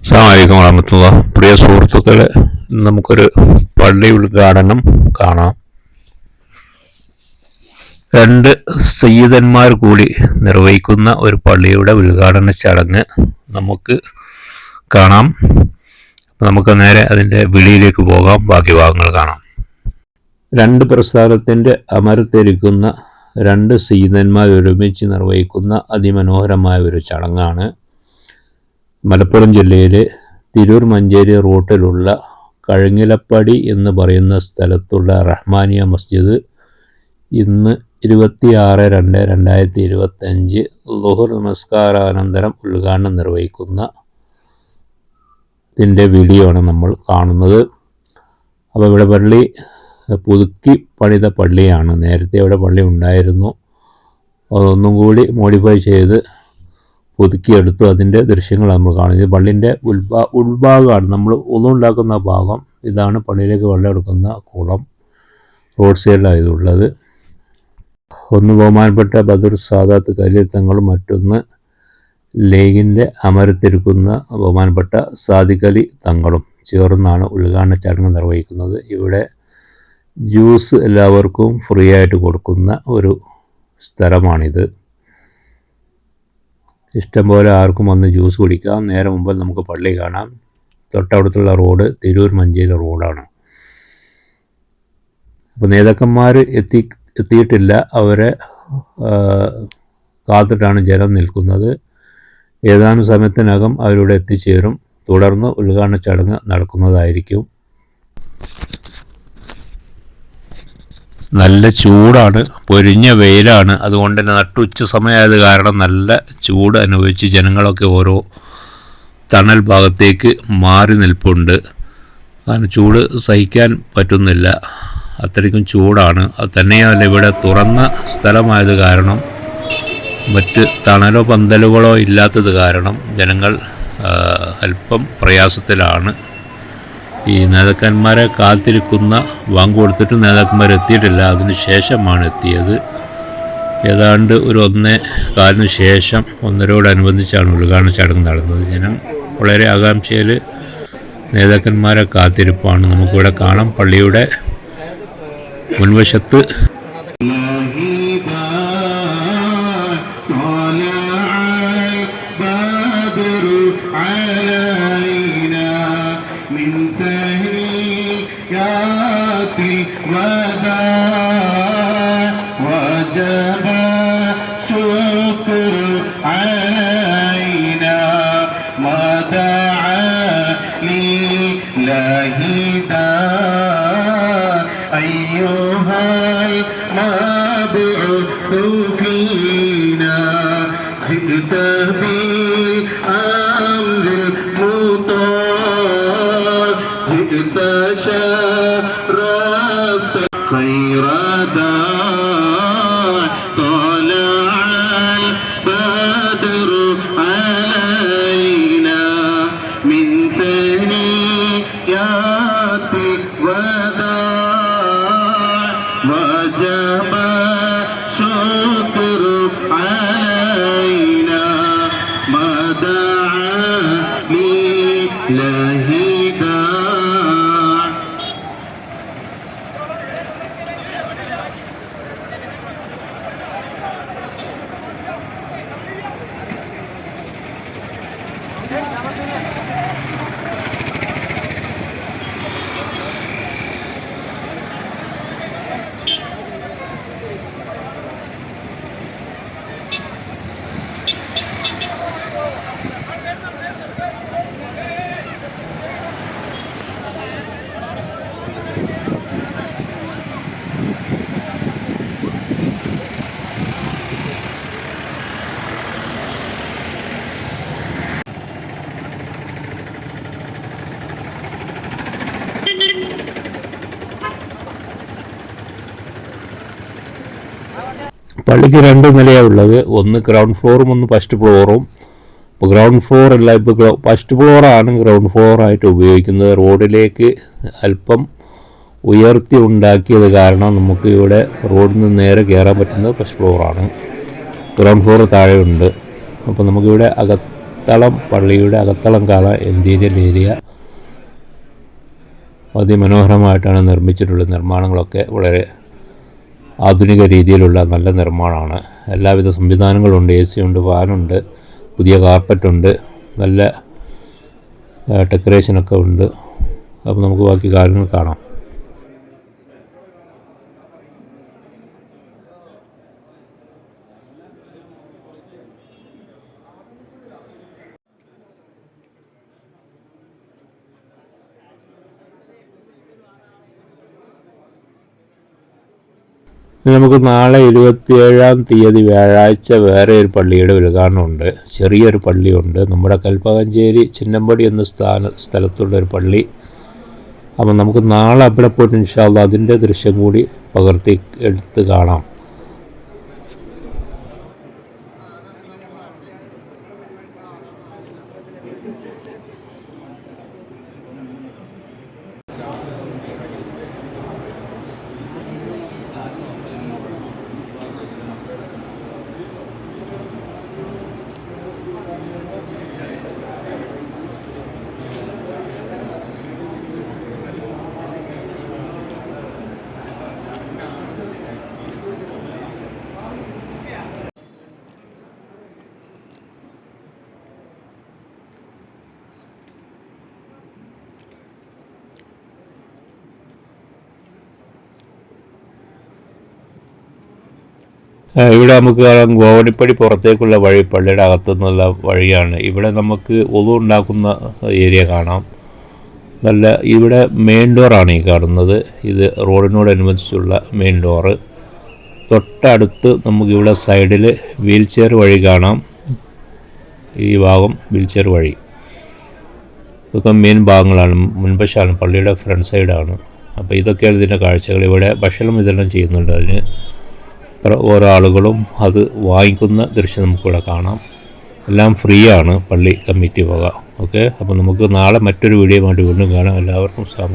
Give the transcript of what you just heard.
അസ്സാമലൈക്കും വറഹമത്തുള്ള പ്രിയ സുഹൃത്തുക്കളെ നമുക്കൊരു പള്ളി ഉദ്ഘാടനം കാണാം. രണ്ട് സയ്യിദന്മാർ കൂടി നിർവഹിക്കുന്ന ഒരു പള്ളിയുടെ ഉദ്ഘാടന ചടങ്ങ് നമുക്ക് കാണാം. നമുക്ക് നേരെ അതിന്റെ വിളിയിലേക്ക് പോകാം. ബാക്കി ഭാഗങ്ങൾ കാണാം. രണ്ട് പ്രസ്ഥാനത്തിന്റെ അമരത്തിരിക്കുന്ന രണ്ട് സീതന്മാർ ഒരുമിച്ച് നിർവഹിക്കുന്ന അതിമനോഹരമായ ഒരു ചടങ്ങാണ്. മലപ്പുറം ജില്ലയിലെ തിരൂർ മഞ്ചേരി റൂട്ടിലുള്ള കഴുങ്ങിലപ്പടി എന്ന് പറയുന്ന സ്ഥലത്തുള്ള റഹ്മാനിയ മസ്ജിദ് ഇന്ന് ഇരുപത്തിയാറ് രണ്ട് രണ്ടായിരത്തി ഇരുപത്തഞ്ച് ലുഹുർ നമസ്കാരാനന്തരം ഉദ്ഘാടനം നിർവഹിക്കുന്ന ഇതിന്റെ വീഡിയോ ആണ് നമ്മൾ കാണുന്നത്. അപ്പോൾ ഇവിടെ പള്ളി പുതുക്കി പണിത പള്ളിയാണ്. നേരത്തെ ഇവിടെ പള്ളി ഉണ്ടായിരുന്നു. അതൊന്നും കൂടി മോഡിഫൈ ചെയ്ത് പുതുക്കിയെടുത്തു. അതിന്റെ ദൃശ്യങ്ങൾ നമ്മൾ കാണുന്നത് പള്ളിന്റെ ഉൾഭാ ഉൾഭാഗമാണ്. നമ്മൾ ഉള്ളുണ്ടാക്കുന്ന ഭാഗം ഇതാണ് പള്ളിയിലേക്ക് വെള്ളം എടുക്കുന്ന കുളം. റോഡ് സൈഡിലാണ് ഇതുള്ളത് ഒന്ന് ബഹുമാനപ്പെട്ട ബദർ സാദാത്ത് കലീൽ തങ്ങളും മറ്റൊന്ന് ലേഗിന്റെ അമരത്തിരിക്കുന്ന ബഹുമാനപ്പെട്ട സാദിഖലി തങ്ങളും ചേർന്നാണ് ഉദ്ഘാടന ചടങ്ങ് നിർവഹിക്കുന്നത്. ഇവിടെ ജ്യൂസ് എല്ലാവർക്കും ഫ്രീ ആയിട്ട് കൊടുക്കുന്ന ഒരു സ്ഥലമാണിത്. ഇഷ്ടംപോലെ ആർക്കും വന്ന് ജ്യൂസ് കുടിക്കാം. നേരെ മുമ്പ് നമുക്ക് പള്ളി കാണാം. തൊട്ടടുത്തുള്ള റോഡ് തിരൂർ മഞ്ചേരി റോഡാണ്. അപ്പോൾ നേതാക്കന്മാർ എത്തി എത്തിയിട്ടില്ല. അവരെ കാത്തിട്ടാണ് ജനം നിൽക്കുന്നത്. ഏതാനും സമയത്തിനകം അവരിവിടെ എത്തിച്ചേരും. തുടർന്ന് ഉദ്ഘാടന ചടങ്ങ് നടക്കുന്നതായിരിക്കും. നല്ല ചൂടാണ്. പൊരിഞ്ഞ വെയിലാണ്. അതുകൊണ്ട് തന്നെ നട്ടുച്ച സമയമായത് കാരണം നല്ല ചൂട് അനുഭവിച്ച് ജനങ്ങളൊക്കെ ഓരോ തണൽ ഭാഗത്തേക്ക് മാറി നിൽപ്പുണ്ട്. കാരണം ചൂട് സഹിക്കാൻ പറ്റുന്നില്ല. അത്രയ്ക്കും ചൂടാണ്. അത് തന്നെയല്ല ഇവിടെ തുറന്ന സ്ഥലമായത് കാരണം. മറ്റ് തണലോ പന്തലുകളോ ഇല്ലാത്തത് കാരണം ജനങ്ങൾ അല്പം പ്രയാസത്തിലാണ്. ഈ നേതാക്കന്മാരെ കാത്തിരിക്കുന്ന വാങ്ങ് കൊടുത്തിട്ട് നേതാക്കന്മാർ എത്തിയിട്ടില്ല. അതിന് ശേഷമാണ് എത്തിയത്. ഏതാണ്ട് ഒരു ഒന്നേ കാലിന് ശേഷം ഒന്നരയോടനുബന്ധിച്ചാണ് ഉദ്ഘാടന ചടങ്ങ് നടന്നത്. ജനം വളരെ ആകാംക്ഷയിൽ നേതാക്കന്മാരെ കാത്തിരിപ്പാണ് നമുക്കിവിടെ കാണാം. പള്ളിയുടെ മുൻവശത്ത് طلع البدر علينا من ثنيات الوداع وجب شكر علينا ما دعا لله Ana. പള്ളിക്ക് രണ്ട് നിലയാണ് ഉള്ളത്. ഒന്ന് ഗ്രൗണ്ട് ഫ്ലോറും ഒന്ന് ഫസ്റ്റ് ഫ്ലോറും ഇപ്പോൾ ഗ്രൗണ്ട് ഫ്ലോർ അല്ല ഇപ്പോൾ ഫസ്റ്റ് ഫ്ലോറാണ് ഗ്രൗണ്ട് ഫ്ലോറായിട്ട് ഉപയോഗിക്കുന്നത്. റോഡിലേക്ക് അല്പം ഉയർത്തി ഉണ്ടാക്കിയത് കാരണം നമുക്ക് ഇവിടെ റോഡിൽ നിന്ന് നേരെ കയറാൻ പറ്റുന്നത് ഫസ്റ്റ് ഫ്ലോറാണ് ഗ്രൗണ്ട് ഫ്ലോർ താഴെയുണ്ട് അപ്പോൾ നമുക്കിവിടെ അകത്തളം പള്ളിയുടെ അകത്തളം കാണാം. ഇന്റീരിയൽ ഏരിയ അതിമനോഹരമായിട്ടാണ് നിർമ്മിച്ചിട്ടുള്ളത് നിർമ്മാണങ്ങളൊക്കെ വളരെ ആധുനിക രീതിയിലുള്ള നല്ല നിർമ്മാണമാണ്. എല്ലാവിധ സംവിധാനങ്ങളുണ്ട് എ സി ഉണ്ട് ഫാനുണ്ട് പുതിയ കാർപ്പറ്റുണ്ട് നല്ല ഡെക്കറേഷനൊക്കെ ഉണ്ട്. അപ്പോൾ നമുക്ക് ബാക്കി കാര്യങ്ങൾ കാണാം. നമുക്ക് നാളെ ഇരുപത്തിയേഴാം തീയതി വ്യാഴാഴ്ച വേറെ ഒരു പള്ളിയുടെ ഉദ്ഘാടനമുണ്ട്. ചെറിയൊരു പള്ളിയുണ്ട്. നമ്മുടെ കൽപ്പകഞ്ചേരി ചിന്നമ്പടി എന്ന സ്ഥാന സ്ഥലത്തുള്ള ഒരു പള്ളി. അപ്പം നമുക്ക് നാളെ അവിടെ പോയിട്ട് ഇൻഷാല്ല അതിന്റെ ദൃശ്യം കൂടി പകർത്തി എടുത്ത് കാണാം. ഇവിടെ നമുക്ക് കാണാം ഗോവണിപ്പടി പുറത്തേക്കുള്ള വഴി പള്ളിയുടെ അകത്തുനിന്നുള്ള വഴിയാണ്. ഇവിടെ നമുക്ക് ഒതു ഉണ്ടാക്കുന്ന ഏരിയ കാണാം. നല്ല ഇവിടെ മെയിൻ ഡോറാണ് ഈ കാണുന്നത്. ഇത് റോഡിനോട് റോഡിനോടനുബന്ധിച്ചുള്ള മെയിൻ ഡോറ് തൊട്ടടുത്ത് നമുക്കിവിടെ സൈഡിൽ വീൽ ചെയർ വഴി കാണാം. ഈ ഭാഗം വീൽ ചെയർ വഴി. ഇതൊക്കെ മെയിൻ ഭാഗങ്ങളാണ്. മുൻവശമാണ് പള്ളിയുടെ ഫ്രണ്ട് സൈഡാണ് അപ്പോൾ ഇതൊക്കെയാണ് ഇതിന്റെ കാഴ്ചകൾ. ഇവിടെ ഭക്ഷണം വിതരണം ചെയ്യുന്നുണ്ട് അതിന്. ഓരോ ആളുകളും അത് വാങ്ങിക്കുന്ന ദൃശ്യം നമുക്കിവിടെ കാണാം. എല്ലാം ഫ്രീ ആണ് പള്ളി കമ്മിറ്റി വക. ഓക്കെ? അപ്പോൾ നമുക്ക് നാളെ മറ്റൊരു വീഡിയോ വേണ്ടി വീണ്ടും കാണാം. എല്ലാവർക്കും അസ്സാം